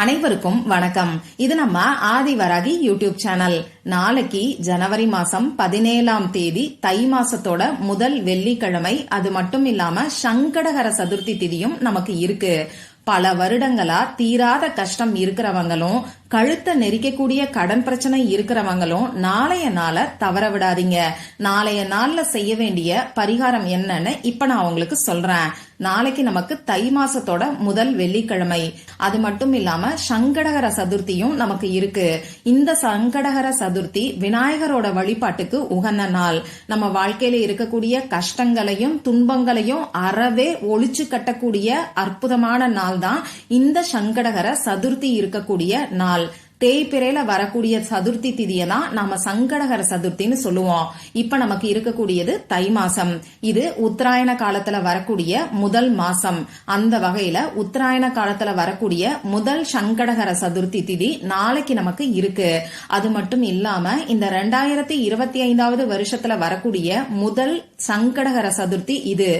அனைவருக்கும் வணக்கம். இது நம்ம ஆதிவராகி யூடியூப் சேனல். நாளைக்கு ஜனவரி மாசம் பதினேழாம் தேதி தை மாசத்தோட முதல் வெள்ளிக்கிழமை. அது மட்டும் இல்லாம சங்கடகர சதுர்த்தி திதியும் நமக்கு இருக்கு. பல வருடங்களா தீராத கஷ்டம் இருக்கிறவங்களும் கழுத்தை நெரிக்கக்கூடிய கடன் பிரச்சனை இருக்கிறவங்களும் நாளைய நாள தவற விடாதீங்க. நாளைய நாள்ல செய்ய வேண்டிய பரிகாரம் என்னன்னு இப்ப நான் உங்களுக்கு சொல்றேன். நாளைக்கு நமக்கு தை மாசத்தோட முதல் வெள்ளிக்கிழமை. அது மட்டும் இல்லாம சங்கடகர சதுர்த்தியும் நமக்கு இருக்கு. இந்த சங்கடகர சதுர்த்தி விநாயகரோட வழிபாட்டுக்கு உகந்த நாள். நம்ம வாழ்க்கையில இருக்கக்கூடிய கஷ்டங்களையும் துன்பங்களையும் அறவே ஒழிச்சு கட்டக்கூடிய அற்புதமான நாள் தான் இந்த சங்கடகர சதுர்த்தி இருக்கக்கூடிய நாள். all தேய்பிறையில வரக்கூடிய சதுர்த்தி திதியை தான் நாம சங்கடகர சதுர்த்தின்னு சொல்லுவோம். இப்ப நமக்கு இருக்கக்கூடியது தை மாசம். இது உத்தராயண காலத்துல வரக்கூடிய முதல் மாசம். அந்த வகையில உத்தராயண காலத்துல வரக்கூடிய முதல் சங்கடகர சதுர்த்தி திதி நாளைக்கு நமக்கு இருக்கு. அது மட்டும் இல்லாம இந்த ரெண்டாயிரத்தி இருபத்தி ஐந்தாவது வருஷத்துல வரக்கூடிய முதல் சங்கடகர சதுர்த்தி இது.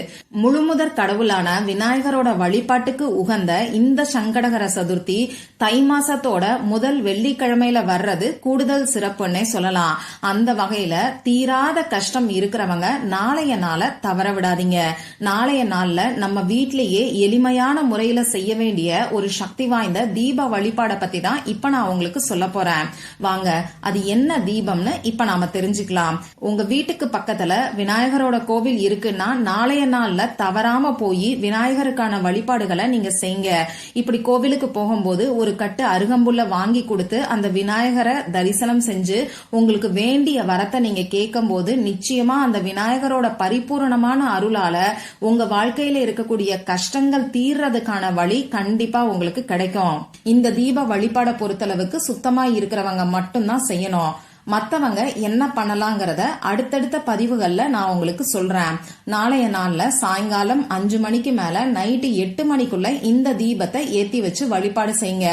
முழுமுதற் கடவுளான விநாயகரோட வழிபாட்டுக்கு உகந்த இந்த சங்கடகர சதுர்த்தி தை மாசத்தோட முதல் வெள்ளிக்கிழமையில வர்றது கூடுதல் சிறப்புன்னே சொல்லலாம். அந்த வகையில தீராத கஷ்டம் இருக்கிறவங்க நாளைய நாள தவற விடாதீங்க. நாளைய நாள்ல நம்ம வீட்லயே எளிமையான முறையில செய்ய வேண்டிய ஒரு சக்தி வாய்ந்த தீப வழிபாட பத்தி தான் இப்ப நான் உங்களுக்கு சொல்ல போறேன். வாங்க அது என்ன தீபம்னு இப்ப நாம தெரிஞ்சுக்கலாம். உங்க வீட்டுக்கு பக்கத்துல விநாயகரோட கோவில் இருக்குன்னா நாளைய நாள்ல தவறாம போய் விநாயகருக்கான வழிபாடுகளை நீங்க செய்யுங்க. இப்படி கோவிலுக்கு போகும்போது ஒரு கட்டு அருகம்புல்ல வாங்கி கொடுத்து அந்த விநாயகரை தரிசனம் செஞ்சு உங்களுக்கு வேண்டிய வரத்தை நீங்க கேட்கும் போது நிச்சயமா அந்த விநாயகரோட பரிபூரணமான அருளால உங்க வாழ்க்கையில இருக்கக்கூடிய கஷ்டங்கள் தீர்றதுக்கான வழி கண்டிப்பா உங்களுக்கு கிடைக்கும். இந்த தீப வழிபாட பொறுத்தளவுக்கு சுத்தமா இருக்கிறவங்க மட்டும்தான் செய்யணும். மத்தவங்க என்ன பண்ணலாங்கிறத அடுத்தடுத்த பதிவுகள்ல நான் உங்களுக்கு சொல்றேன். நாளைய நாள்ல சாயங்காலம் அஞ்சு மணிக்கு மேல நைட்டு எட்டு மணிக்குள்ள இந்த தீபத்தை ஏத்தி வச்சு வழிபாடு செய்யுங்க.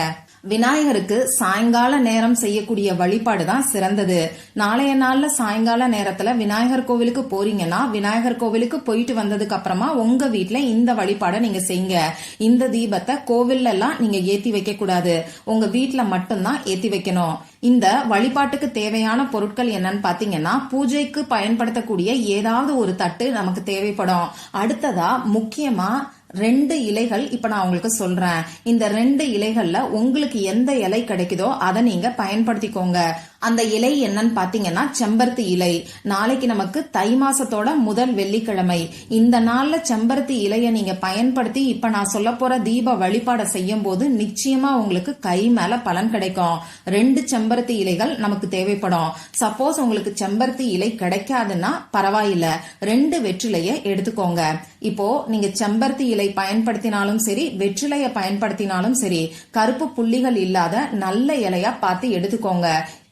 விநாயகருக்கு சாயங்கால நேரம் செய்யக்கூடிய வழிபாடு தான் சிறந்தது. நாளைய நாள்ல சாயங்கால நேரத்துல விநாயகர் கோவிலுக்கு போறீங்கன்னா விநாயகர் கோவிலுக்கு போயிட்டு வந்ததுக்கு அப்புறமா உங்க வீட்டுல இந்த வழிபாடை நீங்க செய்யுங்க. இந்த தீபத்தை கோவில்ல எல்லாம் நீங்க ஏத்தி வைக்க கூடாது. உங்க வீட்டுல மட்டும்தான் ஏத்தி வைக்கணும். இந்த வழிபாட்டுக்கு தேவையான பொருட்கள் என்னன்னு பாத்தீங்கன்னா பூஜைக்கு பயன்படுத்தக்கூடிய ஏதாவது ஒரு தட்டு நமக்கு தேவைப்படும். அடுத்ததா முக்கியமா ரெண்டு இலைகள் இப்ப நான் உங்களுக்கு சொல்றேன். இந்த ரெண்டு இலைகள்ல உங்களுக்கு எந்த இலை கிடைக்குதோ அதை நீங்க பயன்படுத்திக்கோங்க. அந்த இலை என்னன்னு பாத்தீங்கன்னா செம்பருத்தி இலை. நாளைக்கு நமக்கு தை மாசத்தோட முதல் வெள்ளிக்கிழமை. இந்த நாள்ல செம்பருத்தி இலையை நீங்க பயன்படுத்தி இப்ப நான் சொல்ல போற தீப வழிபாடை செய்யும் போது நிச்சயமா உங்களுக்கு கை மேல பலன் கிடைக்கும். ரெண்டு செம்பருத்தி இலைகள் நமக்கு தேவைப்படும். சப்போஸ் உங்களுக்கு செம்பருத்தி இலை கிடைக்காதுன்னா பரவாயில்ல. ரெண்டு வெற்றிலைய எடுத்துக்கோங்க. இப்போ நீங்க செம்பருத்தி இலை பயன்படுத்தினாலும் சரி வெற்றிலைய பயன்படுத்தினாலும் சரி கருப்பு புள்ளிகள் இல்லாத நல்ல இலையா பார்த்து எடுத்துக்கோங்க.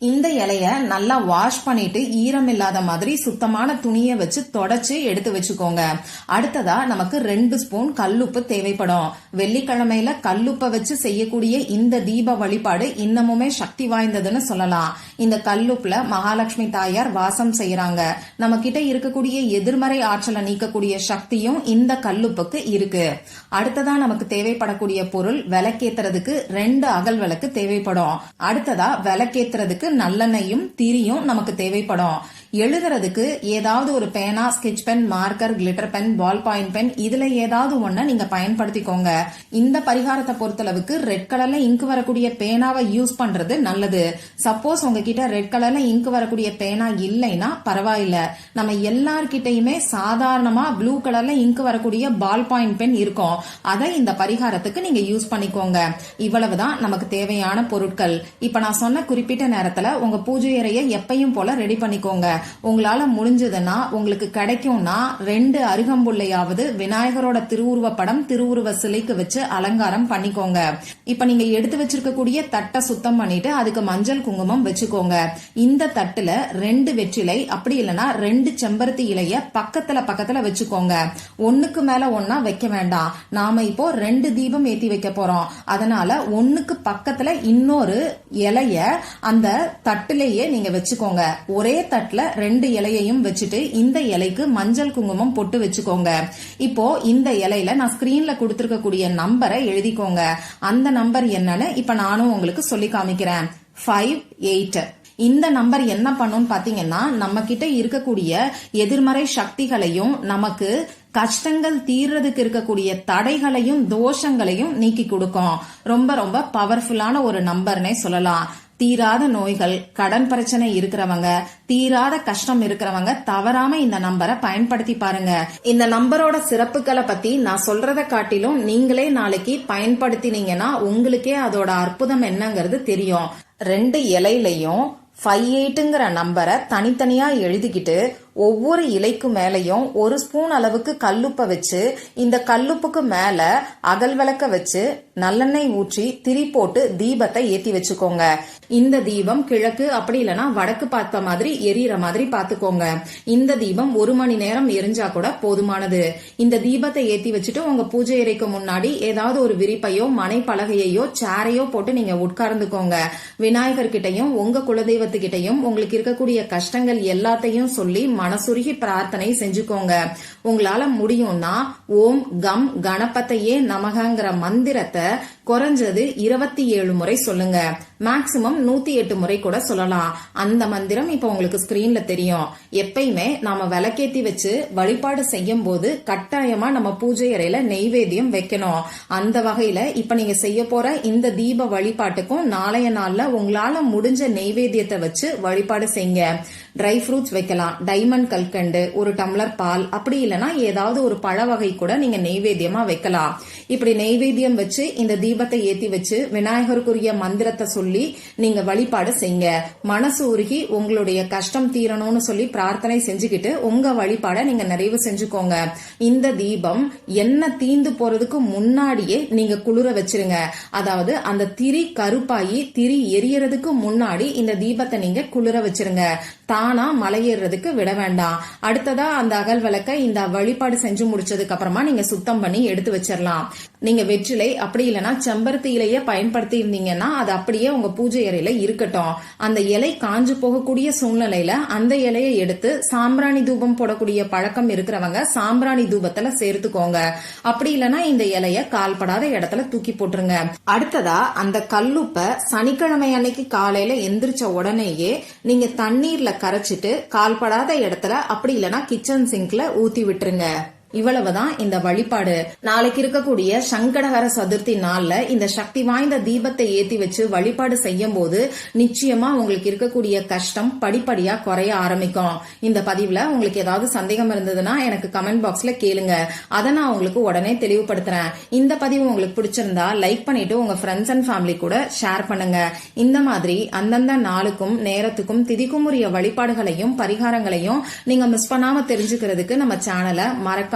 இந்த இலைய நல்லா வாஷ் பண்ணிட்டு ஈரம் இல்லாத மாதிரி சுத்தமான துணியை வச்சு தொடச்சு எடுத்து வச்சுக்கோங்க. அடுத்ததா நமக்கு ரெண்டு ஸ்பூன் கல்லுப்பு தேவைப்படும். வெள்ளிக்கிழமையில கல்லுப்பை வச்சு செய்யக்கூடிய இந்த தீப வழிபாடு இன்னமுமே சக்தி வாய்ந்ததுன்னு சொல்லலாம். இந்த கல்லுப்புல மகாலட்சுமி தாயார் வாசம் செய்யறாங்க நம்ம கிட்ட இருக்கக்கூடிய எதிர்மறை ஆற்றலை நீக்கக்கூடிய சக்தியும் இந்த கல்லுப்புக்கு இருக்கு. அடுத்ததா நமக்கு தேவைப்படக்கூடிய பொருள் விளக்கேத்துறதுக்கு ரெண்டு அகல் விளக்கு தேவைப்படும். அடுத்ததா விளக்கேத்துறதுக்கு நல்லெண்ணெயும் திரியும் நமக்கு தேவைப்படும். எழுதுறதுக்கு ஏதாவது ஒரு பேனா sketch pen marker glitter pen ball point pen இதுல ஏதாவது ஒன்ன நீங்க பயன்படுத்திக்கோங்க. இந்த பரிகாரத்தை பொறுத்தளவுக்கு ரெட் கலர்ல இங்கு வரக்கூடிய பேனாவை யூஸ் பண்றது நல்லது. சப்போஸ் உங்ககிட்ட ரெட் கலர்ல இங்க் வரக்கூடிய பேனா இல்லைன்னா பரவாயில்ல. நம்ம எல்லார்கிட்டயுமே சாதாரணமா ப்ளூ கலர்ல இங்கு வரக்கூடிய பால் பாயிண்ட் பென் இருக்கும். அதை இந்த பரிகாரத்துக்கு நீங்க யூஸ் பண்ணிக்கோங்க. இவ்வளவுதான் நமக்கு தேவையான பொருட்கள். இப்ப நான் சொன்ன குறிப்பிட்ட நேரத்துல உங்க பூஜை அறையை எப்பயும் போல ரெடி பண்ணிக்கோங்க. உங்களால முடிஞ்சதுன்னா உங்களுக்கு கிடைக்கும்னா ரெண்டு அருகம்புள்ளையாவது விநாயகரோட திருவுருவ படம் திருவுருவ சிலைக்கு வச்சு அலங்காரம் பண்ணிக்கோங்க. இப்ப நீங்க எடுத்து வச்சிருக்கக்கூடிய தட்டை சுத்தம் பண்ணிட்டு அதுக்கு மஞ்சள் குங்குமம் வச்சுக்கோங்க. இந்த தட்டுல ரெண்டு வெற்றிலை அப்படி இல்லைன்னா ரெண்டு செம்பருத்தி இலைய பக்கத்துல பக்கத்துல வச்சுக்கோங்க. ஒண்ணுக்கு மேல ஒன்னா வைக்க வேண்டாம். நாம இப்போ ரெண்டு தீபம் ஏத்தி வைக்க போறோம். அதனால ஒண்ணுக்கு பக்கத்துல இன்னொரு இலைய அந்த தட்டுலேயே நீங்க வச்சுக்கோங்க. ஒரே தட்டுல ரெண்டு இலையையும் வச்சுட்டு இந்த இலைக்கு மஞ்சள் குங்குமம் பொட்டு வச்சுக்கோங்க. இப்போ இந்த இலையில நான் ஸ்கிரீன்ல கொடுத்துருக்கக்கூடிய நம்பரை எழுதிக்கோங்க. அந்த நம்பர் என்னன்னு இப்ப நானும் உங்களுக்கு சொல்லி காமிக்கிறேன். ஃபைவ் எயிட் இந்த நம்பர் என்ன பண்ணும்னு பாத்தீங்கன்னா நம்ம கிட்ட இருக்கக்கூடிய எதிர்மறை சக்திகளையும் நமக்கு கஷ்டங்கள் தீர்றதுக்கு இருக்கக்கூடிய தடைகளையும் தோஷங்களையும் நீக்கி கொடுக்கும். ரொம்ப ரொம்ப பவர்ஃபுல்லான ஒரு நம்பர்னே சொல்லலாம். தீராத நோய்கள் கடன் பிரச்சனை இருக்கிறவங்க தீராத கஷ்டம் இருக்கிறவங்க தவறாம இந்த நம்பரை பயன்படுத்தி பாருங்க. இந்த நம்பரோட சிறப்புகளை பத்தி நான் சொல்றதை காட்டிலும் நீங்களே நாளைக்கு பயன்படுத்தினீங்கன்னா உங்களுக்கே அதோட அற்புதம் என்னங்கிறது தெரியும். ரெண்டு இலையிலையும் ஃபைவ் எயிட்டுங்கிற நம்பரை தனித்தனியா எழுதிக்கிட்டு ஒவ்வொரு இலைக்கு மேலையும் ஒரு ஸ்பூன் அளவுக்கு கல்லுப்பை வச்சு இந்த கல்லுப்புக்கு மேல அகல் விளக்க வச்சு நல்லெண்ணெய் ஊற்றி திரி போட்டு தீபத்தை ஏத்தி வச்சுக்கோங்க. இந்த தீபம் கிழக்கு அப்படி இல்லைன்னா வடக்கு பார்த்த மாதிரி எரியற மாதிரி பாத்துக்கோங்க இந்த தீபம் ஒரு மணி நேரம் எரிஞ்சா கூட போதுமானது. இந்த தீபத்தை ஏத்தி வச்சுட்டு உங்க பூஜை அறைக்கு முன்னாடி ஏதாவது ஒரு விரிப்பையோ மனை பலகையோ சேரையோ போட்டு நீங்க உட்கார்ந்துக்கோங்க. விநாயகர் கிட்டையும் உங்க குலதெய்வத்துக்கிட்டையும் உங்களுக்கு இருக்கக்கூடிய கஷ்டங்கள் எல்லாத்தையும் சொல்லி மனசுருகி பிரார்த்தனை செஞ்சுக்கோங்க. உங்களால முடியும்னா ஓம் கம் கணபத்தையே நமகங்கிற மந்திரத்தை குறைஞ்சது இருபத்தி ஏழு முறை சொல்லுங்க. மேக்சிமம் நூத்தி எட்டு முறை கூட சொல்லலாம். அந்த மந்திரம் இப்ப உங்களுக்கு ஸ்கிரீன்ல தெரியும். எப்பயுமே நாம விளக்கேத்தி வச்சு வழிபாடு செய்யும் போது கட்டாயமா நம்ம பூஜை அறையில நெய்வேத்தியம் வைக்கணும். அந்த வகையில இப்ப நீங்க செய்ய போற இந்த தீப வழிபாட்டுக்கும் நாளைய நாள்ல உங்களால முடிஞ்ச நெய்வேத்தியத்தை வச்சு வழிபாடு செய்யுங்க. ட்ரை ஃப்ரூட்ஸ் வைக்கலாம். டைமண்ட் கல்கண்டு ஒரு டம்ளர் பால் அப்படி இல்லைன்னா ஏதாவது ஒரு பழ வகை கூட நீங்க நெய்வேத்தியமா வைக்கலாம். இப்படி நெய்வேத்தியம் வச்சு இந்த தீபத்தை ஏத்தி வச்சு விநாயகருக்குரிய மந்திரத்தை சொல்லி நீங்க வழிபாடு செய்யுங்க. மனசு உருகி உங்களுடைய கஷ்டம் தீரணும்னு சொல்லி பிரார்த்தனை செஞ்சுக்கிட்டு உங்க வழிபாட நீங்க நிறைவு செஞ்சுக்கோங்க. இந்த தீபம் என்ன தீந்து போறதுக்கு முன்னாடியே நீங்க குளிர வச்சிருங்க. அதாவது அந்த திரி கருப்பாயி திரி எரியறதுக்கு முன்னாடி இந்த தீபத்தை நீங்க குளிர வச்சிருங்க. தானா மலையேறதுக்கு விட வேண்டாம். அடுத்ததா அந்த அகல் விளக்க இந்த வழிபாடு செஞ்சு முடிச்சதுக்கு அப்புறமா நீங்க சுத்தம் பண்ணி எடுத்து வச்சிடலாம் நீங்க வெற்றிலை அப்படி இல்லைன்னா செம்பருத்தி இலைய பயன்படுத்தி இருந்தீங்கன்னா அது அப்படியே உங்க பூஜை அறையில இருக்கட்டும். அந்த இலை காஞ்சு போகக்கூடிய சூழ்நிலையில அந்த இலையை எடுத்து சாம்பிராணி தூபம் போடக்கூடிய பழக்கம் இருக்கிறவங்க சாம்பிராணி தூபத்துல சேர்த்துக்கோங்க. அப்படி இல்லைன்னா இந்த இலைய கால்படாத இடத்துல தூக்கி போட்டுருங்க. அடுத்ததா அந்த கல்லுப்ப சனிக்கிழமை அன்னைக்கு காலையில எந்திரிச்ச உடனேயே நீங்க தண்ணீர்ல கரைச்சிட்டு கால்படாத இடத்துல அப்படி இல்லைன்னா கிச்சன் சிங்க்ல ஊத்தி விட்டுருங்க. இவ்வளவுதான் இந்த வழிபாடு. நாளைக்கு இருக்கக்கூடிய சங்கடகர சதுர்த்தி நாள்ல இந்த சக்தி வாய்ந்த தீபத்தை ஏத்தி வச்சு வழிபாடு செய்யும் போது நிச்சயமா உங்களுக்கு இருக்கக்கூடிய கஷ்டம் படிப்படியா குறைய ஆரம்பிக்கும். இந்த பதிவுல உங்களுக்கு ஏதாவது சந்தேகம் இருந்ததுன்னா எனக்கு கமெண்ட் பாக்ஸ்ல கேளுங்க. அதை நான் உங்களுக்கு உடனே தெளிவுபடுத்துறேன். இந்த பதிவு உங்களுக்கு பிடிச்சிருந்தா லைக் பண்ணிட்டு உங்க ஃப்ரெண்ட்ஸ் அண்ட் ஃபேமிலி கூட ஷேர் பண்ணுங்க. இந்த மாதிரி அந்தந்த நாளுக்கும் நேரத்துக்கும் திதிக்கும் உரிய வழிபாடுகளையும் பரிகாரங்களையும் நீங்க மிஸ் பண்ணாம தெரிஞ்சுக்கிறதுக்கு நம்ம சேனலை